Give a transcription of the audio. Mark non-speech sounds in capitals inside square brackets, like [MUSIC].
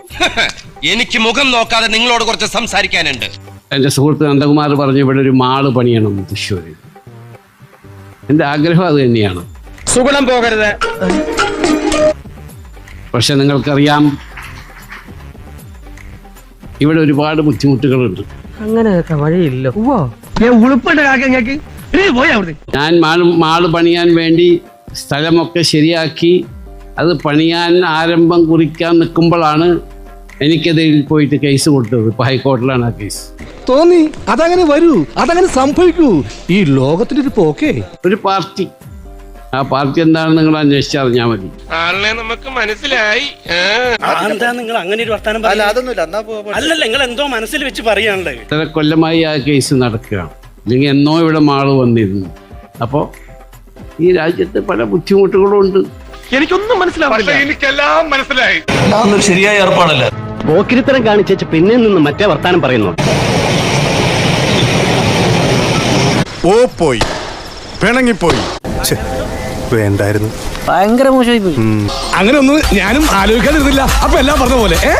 [LAUGHS] എനിക്ക് മുഖം നോക്കാതെ നിങ്ങളോട് കുറച്ച് സംസാരിക്കാനുണ്ട്. എന്റെ സുഹൃത്ത് നന്ദകുമാർ പറഞ്ഞു ഇവിടെ ഒരു മാൾ പണിയണം തൃശ്ശൂരിൽ. എന്റെ ആഗ്രഹം അത് തന്നെയാണ്. സുഗുണം പോകരുത്. പക്ഷെ നിങ്ങൾക്കറിയാം ഇവിടെ ഒരുപാട് ബുദ്ധിമുട്ടുകളുണ്ട്. അങ്ങനെയൊക്കെ വഴിയില്ലോ. ഉളുപ്പുണ്ട് ഞാൻ മാൾ മാൾ പണിയാൻ വേണ്ടി സ്ഥലമൊക്കെ ശരിയാക്കി അത് പണിയാൻ ആരംഭം കുറിക്കാൻ നിൽക്കുമ്പോഴാണ് എനിക്കെതിരിൽ പോയിട്ട് കേസ് കൊടുത്തത്. ഇപ്പൊ ഹൈക്കോടതിയിലാണ് ആ കേസ് തോന്നി അതങ്ങനെ വരൂ അതങ്ങനെ സംഭവിക്കൂ. ഈ ലോകത്തിന്റെ ഒരു പോക്കേ. ഒരു പാർട്ടി. ആ പാർട്ടി എന്താണെന്ന് നിങ്ങൾ അന്വേഷിച്ചറിഞ്ഞാൽ മതി. ആളിനെ നമുക്ക് മനസ്സിലായി. എന്താ നിങ്ങൾ അങ്ങനെ ഒരു വർത്താനം അല്ല അതൊന്നുമില്ല അല്ലല്ല നിങ്ങൾ എന്തോ മനസ്സിൽ വെച്ച് പറയാനുള്ളത്. ഇത്ര കൊല്ലമായി ആ കേസ് നടക്കുകയാണ്. അല്ലെങ്കിൽ എന്നോ ഇവിടെ മാൾ വന്നിരുന്നു. അപ്പോൾ ഈ രാജ്യത്ത് പല ബുദ്ധിമുട്ടുകളും ഉണ്ട്. എനിക്കൊന്നും മനസ്സിലാവില്ല എനിക്കെല്ലാം മനസ്സിലായി. അതൊന്നൊരു ശരിയായ ഏർപ്പാടല്ല. പോക്കിരിത്തരം കാണിച്ചു പിന്നെ നിന്ന് മറ്റേ വർത്താനം പറയുന്നു. ഓ പോയി. പിണങ്ങിപ്പോയി. വേണ്ടായിരുന്നു ഭയങ്കര മോശമായി പോയി. അങ്ങനെ ഒന്നും ഞാനും ആലോചിക്കാതിരുന്നില്ല. അപ്പൊ എല്ലാം പറഞ്ഞ പോലെ ഏ?